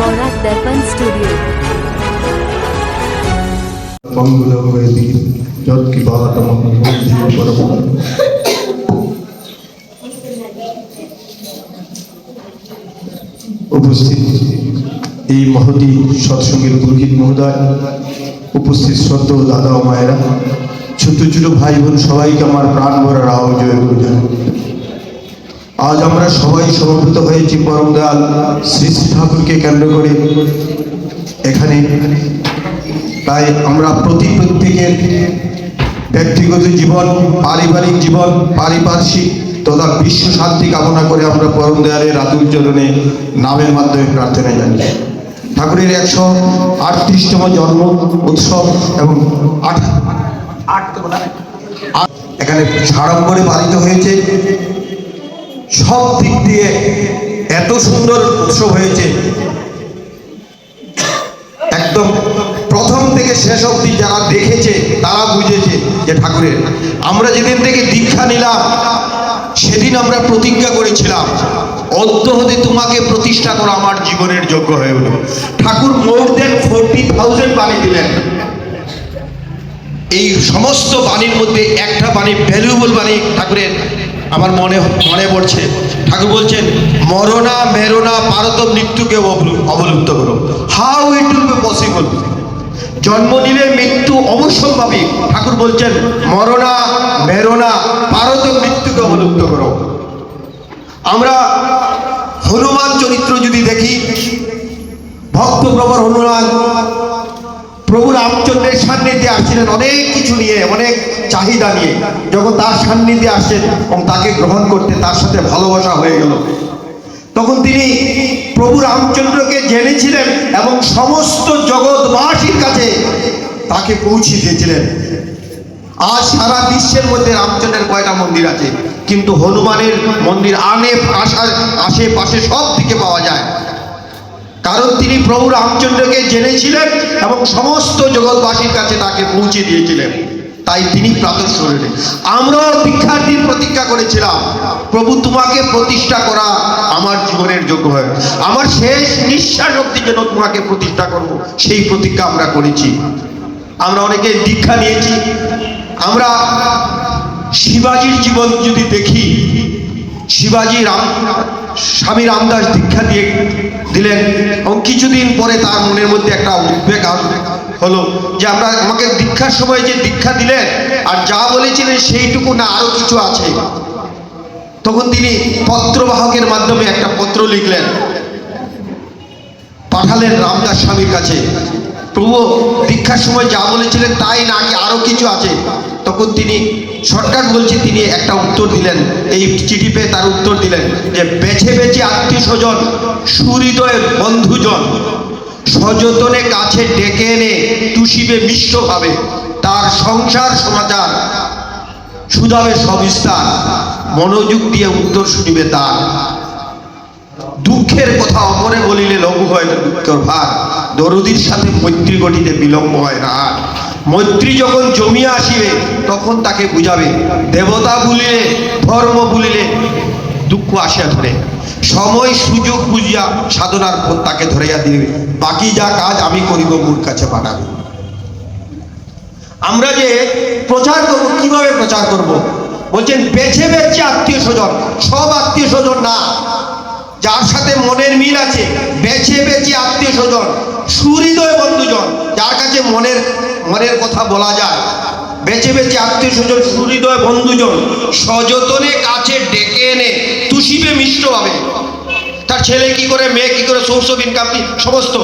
Borak Darpan Studio. মঙ্গলবেদি যৎ কি বাত পরম উপস্থিত এই মহতি সৎসঙ্গের পুরোহিত মহোদয়, উপস্থিত সদ্য দাদা ও মায়েরা, ছোট ছোট ভাই বোন সবাইকে আমার প্রাণ ভরা রাও জয় গুরু। আজ আমরা সবাই সমবেত হয়েছি পরম দয়াল শ্রী শ্রী ঠাকুরকে কেন্দ্র করে। এখানে তাই আমরা প্রতি প্রত্যেকের ব্যক্তিগত জীবন পারিবারিক জীবন পারিপার্শ্বিক তথা বিশ্ব শান্তি কামনা করে আমরা পরম দয়ালের আতুল চরণে নামের মাধ্যমে প্রার্থনা জানি ঠাকুরের একশো আটত্রিশতম জন্ম উৎসব এবং আট- এখানে সাড়ম্বরে পালিত হয়েছে। সব দিক দিয়ে এত সুন্দর উৎসব হয়েছে। একদম প্রথম থেকে শেষ অবধি যারা দেখেছে, তারা বুঝেছে যে ঠাকুরের, আমরা যেদিন থেকে দীক্ষা নিলাম, সেদিন আমরা প্রতিজ্ঞা করেছিলাম, অদ্য হতে তোমাকে প্রতিষ্ঠা করা, আমার জীবনের যোগ্য হয়ে উঠল ঠাকুর মোর দেন ফোরটি থাউজেন্ড বাণী দিলেন। এই সমস্ত বাণীর মধ্যে একটা বাণী ভ্যালুয়েবল বাণী ঠাকুরের আমার মনে মনে পড়ছে। ঠাকুর বলছেন মরণা মেরোনা পারত মৃত্যুকে অবলু- অবলুপ্ত করো। How it will be possible জন্ম নিলে মৃত্যু অবশ্যম্ভাবী ঠাকুর বলছেন মরণা মেরোনা পারত মৃত্যুকে অবলুপ্ত করো। আমরা হনুমান চরিত্র যদি দেখি ভক্তপ্রবর হনুমান প্রভু রামচন্দ্রের সান্নিধ্যে আসছিলেন অনেক কিছু নিয়ে, অনেক চাহিদা নিয়ে। যখন তার সান্নিধ্যে আসেন এবং তাকে গ্রহণ করতে তার সাথে ভালোবাসা হয়ে গেল। তখন তিনি প্রভু রামচন্দ্রকে জেনেছিলেন এবং সমস্ত জগৎবাসীর কাছে তাকে পৌঁছে দিয়েছিলেন। আজ সারা বিশ্বের মধ্যে রামচন্দ্রের কয়টা মন্দির আছে? কিন্তু হনুমানের মন্দির আনে আশা আশেপাশে সব দিকে পাওয়া যায়। কারণ তিনি প্রভু রামচন্দ্রকে জেনেছিলেন এবং সমস্ত জগৎবাসীর কাছে তাকে পৌঁছে দিয়েছিলেন। তাই তিনি প্রাতঃ শরীরে। আমরাও দীক্ষার্থীর প্রতিজ্ঞা করেছিলাম, প্রভু, তোমাকে প্রতিষ্ঠা করা আমার জীবনের যোগ্য হয়। আমার শেষ নিঃশ্বাস অব্দি যেন তোমাকে প্রতিষ্ঠা করব। সেই প্রতিজ্ঞা আমরা করেছি। আমরা অনেকে দীক্ষা নিয়েছি। আমরা শিবাজির জীবন যদি দেখি, শিবাজি রাম স্বামী রামদাস দীক্ষা দিয়ে দিলেন এবং কিছুদিন পরে তার মনের মধ্যে একটা উদ্বেগ হলো যে আমরা, আমাকে দীক্ষার সময় যে দীক্ষা দিলেন আর যা বলেছিলেন সেইটুকু না আরও কিছু আছে। তখন তিনি পত্রবাহকের মাধ্যমে একটা পত্র লিখলেন। পাঠালেন রামদাস স্বামীর কাছে। প্রভু, দীক্ষার সময় যা বলেছিলেন তাই নাকি আরও কিছু আছে? তখন তিনি, সরকার বলছে তিনি একটা উত্তর দিলেন, এই চিঠি পেয়ে তার উত্তর দিলেন যে বেছে বেছে আত্মীয় স্বজন সুহৃদয় বন্ধুজন, সযতনে কাছে ডেকে এনে তুষিবে মিষ্টভাবে তার সংসার, সমাচার সুদাবে সবিস্তার, মনোযোগ দিয়ে উত্তর শুনিবে তার। দুঃখের কথা অপরে বলিলে লঘু হয় দুঃখের ভার। দরদির সাথে মৈত্রী গঠিতে বিলম্ব হয় না আর। মৈত্রী যখন জমিয়া আসিবে, তখন তাকে বুঝাবে, দেবতা বলিলে, ধর্ম বলিলে দুঃখ আসিয়া ধরে। সময় সুযোগ বুঝিয়া সাধনার পথ তাকে ধরিয়া দিবে। বাকি যা কাজ আমি করিব মোর কাছে পাঠাবে আমরা যে প্রচার করব, কীভাবে প্রচার করব? বলছেন, বেছে বেছে আত্মীয় স্বজন, সব আত্মীয় স্বজন না যার সাথে মনের মিল আছে, বেছে বেছে আত্মীয় স্বজন, সুহৃদয় বন্ধুজন, যার কাছে মনের মনের কথা বলা যায়, বেছে বেছে আত্মীয় স্বজন, সুহৃদয় বন্ধুজন, সযতনে কাছে ডেকে এনে তুষিবে মিষ্ট হবে। তার ছেলে কি করে, মেয়ে কি করে সোর্স অফ ইনকাম কি সমস্ত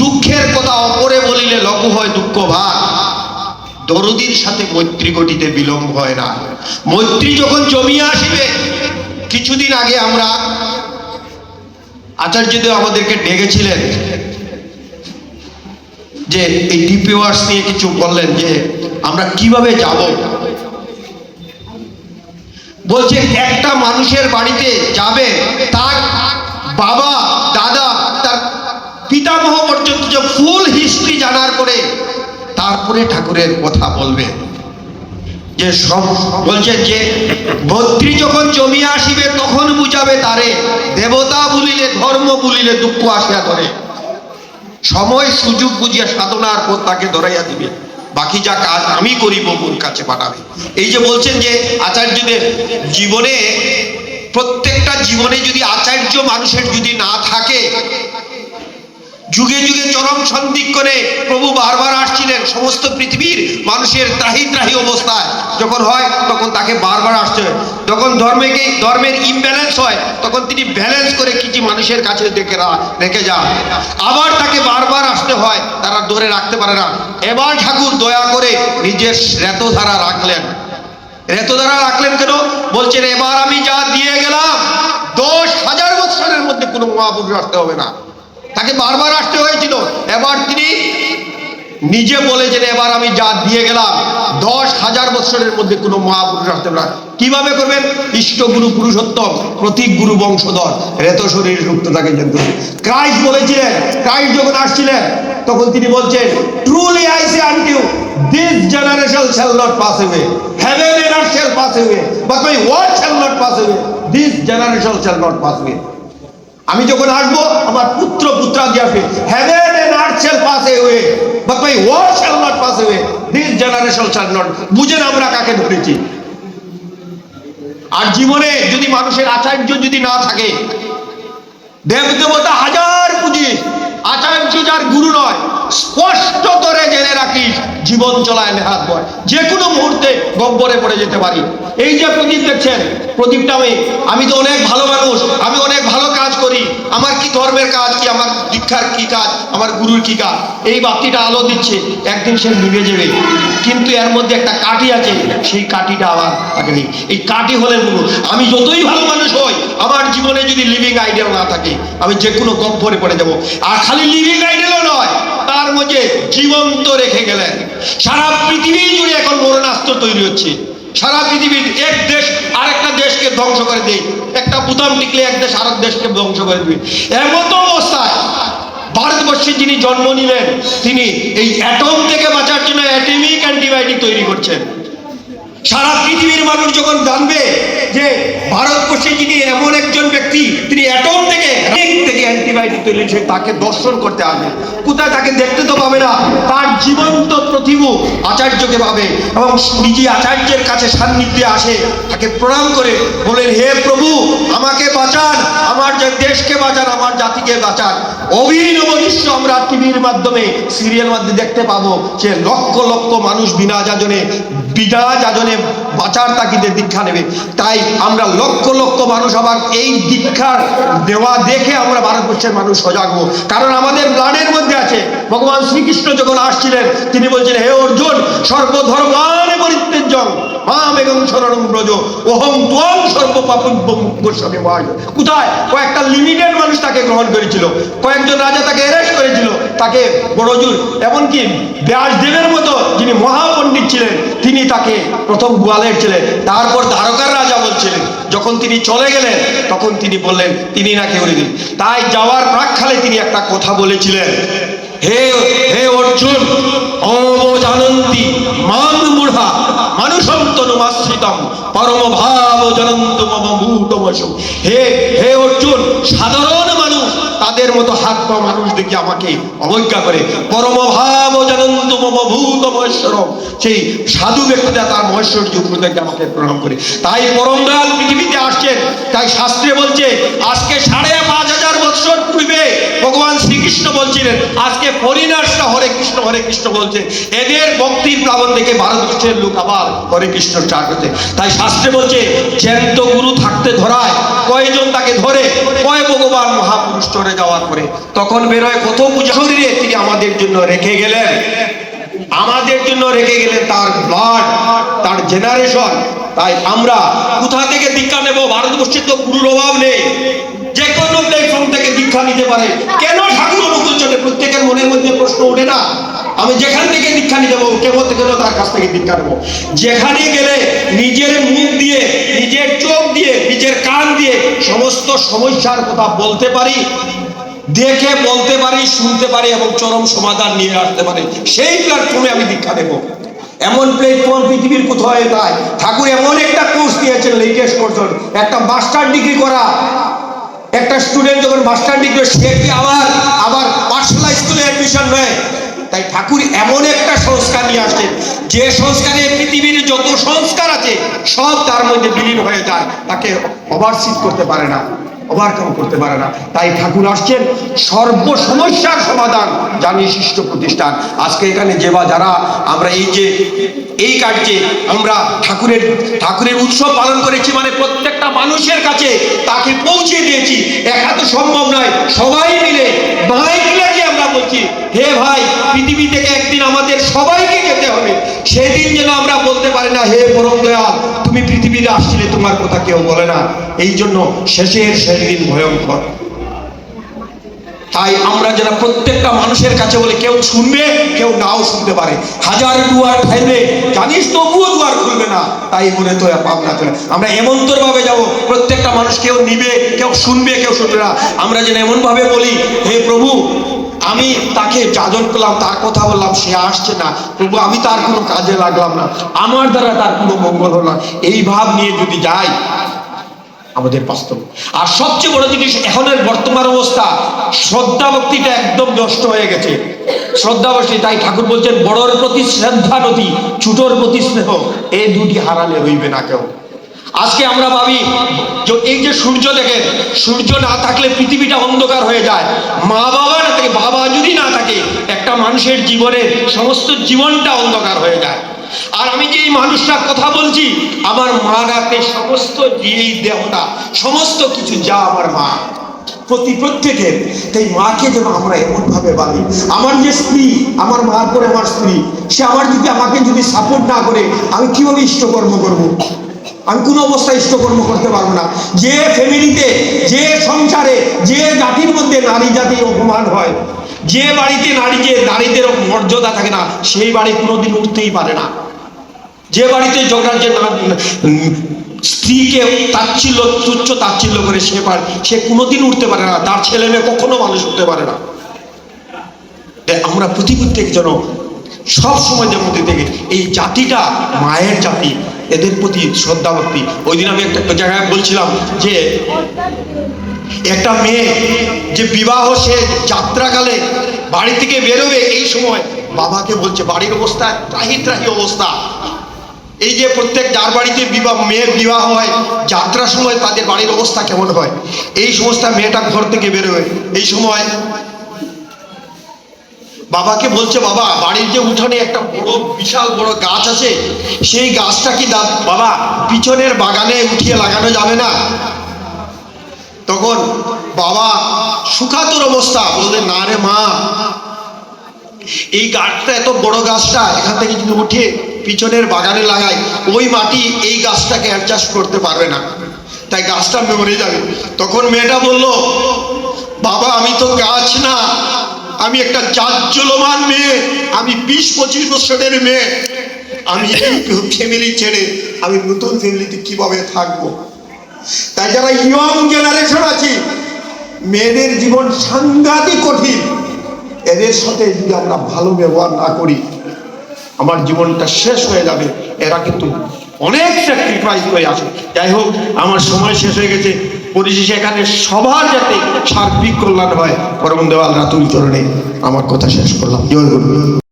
দুঃখের কথা অপরে বলিলে লঘু হয় দুঃখ ভার দরদির সাথে মৈত্রী ঘটিতে বিলম্ব হয় না। মৈত্রী যখন জমিয়ে আসিবে, কিছুদিন আগে আমরা আচার্যদেব আমাদেরকে ডেকেছিলেন যে এই ডিপি ওয়ার্স নিয়ে কিছু বললেন যে আমরা কীভাবে যাব? বলছে, একটা মানুষের বাড়িতে যাবে, তার বাবা, দাদা, তার পিতামহ পর্যন্ত যে ফুল হিস্ট্রি জানার পরে তারপরে ঠাকুরের কথা বলবে। যে সব বলছে যে ভদ্রী যখন জমিয়া আসিবে, তখন বুঝাবে তারে। দেবতা বলিলে, ধর্ম বলিলে দুঃখ আসিয়া ধরে। সময় সুযোগ বুঝিয়া সাধনার পর তাকে ধরাইয়া দিবে। বাকি যা কাজ আমি করি বপুর কাছে পাঠাবে। এই যে বলছেন যে আচার্যদের জীবনে, প্রত্যেকটা জীবনে যদি আচার্য মানুষের যদি না থাকে যুগে যুগে চরম সন্দিক্ষণে প্রভু বারবার আসছিলেন সমস্ত পৃথিবীর মানুষের ত্রাহি ত্রাহি অবস্থায়। যখন হয়, তখন তাকে বারবার হয়। যখন ধর্মেকে ধর্মের ইমব্যালেন্স হয়, তখন তিনি ব্যালেন্স করে কিছু মানুষের কাছে দেখে রেখে যান। আবার তাকে বারবার আসতে হয়, তারা ধরে রাখতে পারে না। এবার ঠাকুর দয়া করে নিজের রেতধারা রাখলেন। রেতধারা রাখলেন কেন? বলছেন, এবার আমি যা দিয়ে গেলাম, দশ হাজার বছরের মধ্যে কোনো মহাপুরুষ আসতে হবে না। তাকে বারবার আসতে হয়েছিল। এবার তিনি নিজে বলেছেন, এবার আমি যা দিয়ে গেলাম, দশ হাজার বছরের মধ্যে কোনো মহাপুরুষ আসতে পারে কীভাবে করবেন? ইষ্ট গুরু পুরুষোত্তম, প্রতীক গুরু বংশধর, রেত শরীর তাকে জানতে ক্রাইস্ট বলেছিলেন, ক্রাইস্ট যখন আসছিলেন, তখন তিনি বলছেন truly I say unto this generation shall not pass heaven and earth shall pass away but my word shall not pass away this generation shall not pass away আমি যখন আসব, আমার পুত্র পুত্রাদি আসবে। Heaven and earth shall pass away but my word shall not pass away this generation shall not বুঝেন আমরা কাকে ধরেছি। আর জীবনে যদি মানুষের আচার্য যদি না থাকে দেব দেবতা হাজার পুঁজি, আচার্য যার গুরু নয় করে জীবন চলায় নেহাত বয়? যে কোনো মুহূর্তে গব্বরে পড়ে যেতে পারি। এই যে প্রদীপ দেখছেন, প্রদীপটা আমি আমি তো অনেক ভালো মানুষ, আমি অনেক ভালো কাজ করি। আমার কি ধর্মের কাজ কি? আমার দীক্ষার কি কাজ? আমার গুরুর কি কাজ? এই বাতিটা আলো দিচ্ছে, একদিন সে নিভে যাবে। কিন্তু এর মধ্যে একটা কাঠি আছে, সেই কাঠিটা আবার নেই। এই কাঠি হলে গুরু। আমি যতই ভালো মানুষ হই, আমার জীবনে যদি লিভিং আইডিয়াল না থাকে, আমি যে কোনো গব্বরে পড়ে যাব। আর খালি লিভিং আইডিয়ালও নয় তার মধ্যে জীবন্ত রেখে গেলেন। সারা পৃথিবী জুড়ে এখন মরণাস্ত্র তৈরি হচ্ছে। সারা পৃথিবীর এক দেশ আরেকটা দেশকে ধ্বংস করে দেয়। একটা বুতাম টিকলে এক দেশ আরেক দেশকে ধ্বংস করে দেবে। এমত অবস্থায় ভারতবর্ষে যিনি জন্ম নিলেন, তিনি এই অ্যাটম থেকে বাঁচার জন্য অ্যাটমিক অ্যান্টিবায়োটিক তৈরি করছেন। সারা পৃথিবীর মানুষ যখন জানবে যে ভারতবর্ষে যিনি এমন একজন ব্যক্তি, তিনি অ্যাটম থেকে থেকে অ্যান্টিবায়োটিক তৈরি সে তাকে দর্শন করতে আসবে। কোথায় তাকে দেখতে তো পাবে না, তার জীবন্ত আচার্যকে পাবে। এবং নিজে আচার্যের কাছে সান্নিধ্যে আসে, তাকে প্রণাম করে বলেন, হে প্রভু, আমাকে বাঁচান, আমার দেশকে বাঁচান, আমার জাতিকে বাঁচান। অভিনব দৃশ্য আমরা টিভির মাধ্যমে, সিরিয়াল মাধ্যমে দেখতে পাবো যে লক্ষ লক্ষ মানুষ বিনা যাজনে বিনা যাজনে বাঁচার তাকিদে দীক্ষা নেবে। তাই আমরা লক্ষ লক্ষ মানুষ আবার এই দীক্ষার দেওয়া দেখে আমরা ভারতবর্ষের মানুষ সজাগ হব। কারণ আমাদের ব্লাডের মধ্যে আছে, ভগবান শ্রীকৃষ্ণ যখন আসছিলেন, তিনি বলছেন, হে অর্জুন সর্বধর্মানে মাম এবং ব্রজ, ওহং ত্বং সর্বপাপব্যম গোস্বামী মহাজ কোথায়? কয়েকটা লিমিটেড মানুষ তাকে গ্রহণ করেছিল। কয়েকজন রাজা তাকে অ্যারেস্ট করেছিল। তাকে বড়জুর এমনকি ব্যাসদেবের মতো যিনি মহাপণ্ডিত ছিলেন, তিনি তাকে প্রথম গোয়ালের ছিলেন। তারপর দ্বারকার রাজা বলছিলেন যখন তিনি চলে গেলেন, তখন তিনি বললেন, তিনি না কেউ দিন তাই যাওয়ার প্রাককালে তিনি একটা কথা বলেছিলেন। হে হে অর্জুন, অবজানন্তি মান মূঢ়া পরম ভাব মম হে হে অর্জুন, সাধারণ মানুষ তাদের মতো হাত পা মানুষ দেখে আমাকে অবজ্ঞা করে। পরম ভাব জনন্ত মম ভূত মহেশ্বর সেই সাধু ব্যক্তিটা তার মহেশ্বর্য দেখে আমাকে প্রণাম করে। তাই পরম দয়াল পৃথিবীতে আসছেন। তাই শাস্ত্রে বলছে, আজকে সাড়ে পাঁচ হাজার বৎসর পূর্বে ভগবান শ্রীকৃষ্ণ বলছিলেন, আজকে ফরিনার্সরা হরে কৃষ্ণ হরে কৃষ্ণ বলছে। এদের ভক্তির প্লাবন দেখে ভারতবর্ষের লোক আবার হরে কৃষ্ণ স্টার্ট হচ্ছে তাই শাস্ত্রে বলছে, জ্যান্ত গুরু থাকতে ধরায় কয়জন তাকে ধরে কয় ভগবান চলে যাওয়ার পরে তখন বেরোয় কত শরীরে, তিনি আমাদের জন্য রেখে গেলেন। আমাদের জন্য রেখে গেলেন তার ব্লাড তার জেনারেশন তাই আমরা কোথা থেকে দীক্ষা নেব? ভারতবর্ষের তো গুরুর অভাব নেই। যে কোনো প্ল্যাটফর্ম থেকে দীক্ষা নিতে পারে। কেন ঠাকুর অনুকূল চলে? প্রত্যেকের মনের মধ্যে প্রশ্ন ওঠে না। আমি যেখান থেকে দীক্ষা নিতে পারব কেবল থেকে তার কাছ থেকে দীক্ষা নেব। যেখানে গেলে নিজের মুখ দিয়ে, নিজের চোখ দিয়ে, নিজের কান দিয়ে সমস্ত সমস্যার কথা বলতে পারি। দেখে বলতে পারি, শুনতে পারি এবং চরম সমাধান নিয়ে আসতে পারি। সেই প্ল্যাটফর্মে আমি দীক্ষা দেবো। এমন প্ল্যাটফর্ম পৃথিবীর কোথাও তাই ঠাকুর এমন একটা কোর্স দিয়েছেন লেটেস্ট কোর্স একটা মাস্টার ডিগ্রি করা। একটা স্টুডেন্ট যখন মাস্টার ডিগ্রি সে কি আবার আবার পাঠশালা স্কুলে অ্যাডমিশন নেয়? তাই ঠাকুর এমন একটা সংস্কার নিয়ে আসছেন। যে সংস্কারে পৃথিবীর যত সংস্কার আছে, সব তার মধ্যে বিলীন হয়ে যায় তাকে ওভারসিট করতে পারে না ওভারকাম করতে পারে না। তাই ঠাকুর আসছেন সর্ব সমস্যার সমাধান জানি শিষ্ট প্রতিষ্ঠান। আজকে এখানে যে বা যারা, আমরা এই যে, এই কার্যে আমরা ঠাকুরের ঠাকুরের উৎসব পালন করেছি মানে প্রত্যেকটা মানুষের কাছে তাকে পৌঁছে দিয়েছি। একা তো সম্ভব নয়, সবাই মিলে মাইক লাগিয়ে আমরা বলছি হে ভাই পৃথিবী থেকে একদিন আমাদের সবাইকে যেতে হবে সেদিন যেন আমরা বলতে পারি না, হে পরম দয়াল তুমি পৃথিবীতে আসছিলে, তোমার কথা কেউ বলে না। এই জন্য শেষের শেষ দিন ভয়ঙ্কর। তাই আমরা যারা প্রত্যেকটা মানুষের কাছে বলে, কেউ শুনবে, কেউ নাও শুনতে পারে। হাজার দুয়ার ঠাইবে জানিস তবুও দুয়ার খুলবে না। তাই মনে তো পাবনা করে। আমরা এমন্তর ভাবে যাব, প্রত্যেকটা মানুষ কেউ নিবে, কেউ শুনবে কেউ শুনবে না। আমরা যেন এমন ভাবে বলি, হে প্রভু আমি তাকে যাজন করলাম, তার কথা বললাম, সে আসছে না। প্রভু, আমি তার কোনো কাজে লাগলাম না। আমার দ্বারা তার কোনো মঙ্গল হলো না। এই ভাব নিয়ে যদি যাই, আমাদের বাস্তব। আর সবচেয়ে বড় জিনিস, এখনের বর্তমান অবস্থা শ্রদ্ধা ভক্তিটা একদম নষ্ট হয়ে গেছে। শ্রদ্ধা ভক্তি তাই ঠাকুর বলছেন, বড়র প্রতি শ্রদ্ধা নদী ছোটর প্রতি স্নেহ এই দুটি হারালে হইবে না কেউ। আজকে আমরা ভাবি যে এই যে সূর্য দেখেন, সূর্য না থাকলে পৃথিবীটা অন্ধকার হয়ে যায়। মা বাবা না থাকে, বাবা যদি না থাকে, একটা মানুষের জীবনের সমস্ত জীবনটা অন্ধকার হয়ে যায়। আর আমি যে এই মানুষটার কথা বলছি, আমার মা রাতে সমস্ত এই দেহটা সমস্ত কিছু যা আমার মা। প্রতি প্রত্যেকের, তাই মাকে যেন আমরা এমন ভাবে। বাঁধি আমার যে স্ত্রী, আমার মার পরে আমার স্ত্রী, সে আমার যদি আমাকে যদি সাপোর্ট না করে, আমি কীভাবে ইষ্টকর্ম করব। আমি কোনো অবস্থায় ইষ্টকর্ম করতে পারব না। যে ফ্যামিলিতে যে সংসারে, যে জাতির মধ্যে নারী জাতির অপমান হয়, যে বাড়িতে নারী যে নারীদের মর্যাদা থাকে না, সেই বাড়ি কোনোদিন উঠতেই পারে না। যে বাড়িতে ঝগড়া, যে স্ত্রীকে তাচ্ছিল্য, তুচ্ছ তাচ্ছিল্য করে সে পারে সে কোনোদিন উঠতে পারে না। তার ছেলে মেয়ে কখনো মানুষ উঠতে পারে না। আমরা থেকে যেন সব সময় মধ্যে থেকে এই জাতিটা মায়ের জাতি এদের প্রতি শ্রদ্ধা, ভক্তি। ওই দিন আমি একটা জায়গায় বলছিলাম যে, একটা মেয়ে যে বিবাহ সে যাত্রাকালে বাড়ি থেকে বেরোবে এই সময়, বাবাকে বলছে, বাড়ির অবস্থা ত্রাহি ত্রাহি অবস্থা। এই যে প্রত্যেক যার বাড়িতে বিবাহ, মেয়ের বিবাহ হয়, যাত্রার সময় তাদের বাড়ির অবস্থা কেমন হয়? এই সমস্ত মেয়েটা ঘর থেকে বেরোবে এই সময় বাবাকে বলছে, বাবা, বাড়ির যে উঠানে একটা বড়, বিশাল বড় গাছ আছে, সেই গাছটা কি বাবা, পিছনের বাগানে উঠিয়ে লাগানো যাবে না। তখন বাবা সুখাতুর অবস্থা বলতে না রে মা, এই গাছটা, এত বড় গাছটা, এখান থেকে যদি উঠে পিছনের বাগানে লাগাই, ওই মাটি এই গাছটাকে অ্যাডজাস্ট করতে পারবে না। তাই গাছটা মরে যাবে। তখন মেয়েটা বলল, বাবা, আমি তো গাছ না আমি একটা জাজ্জলমান মেয়ে, আমি বিশ পঁচিশ বছরের মেয়ে। আমি ফ্যামিলি ছেড়ে আমি নতুন ফ্যামিলিতে কীভাবে থাকব? তাই যারা ইয়ং জেনারেশন আছি, মেয়েদের জীবন সাংঘাতিক কঠিন। এদের সাথে যদি আমরা ভালো ব্যবহার না করি, আমার জীবনটা শেষ হয়ে যাবে। এরা কিন্তু অনেক স্যাক্রিফাইস করে আসে। যাই হোক, আমার সময় শেষ হয়ে গেছে। পরিশেষে এখানে সবার যাতে সার্বিক কল্যাণ হয়, পরম দেওয়াল রাতুল চরণে আমার কথা শেষ করলাম। জয় গুরু।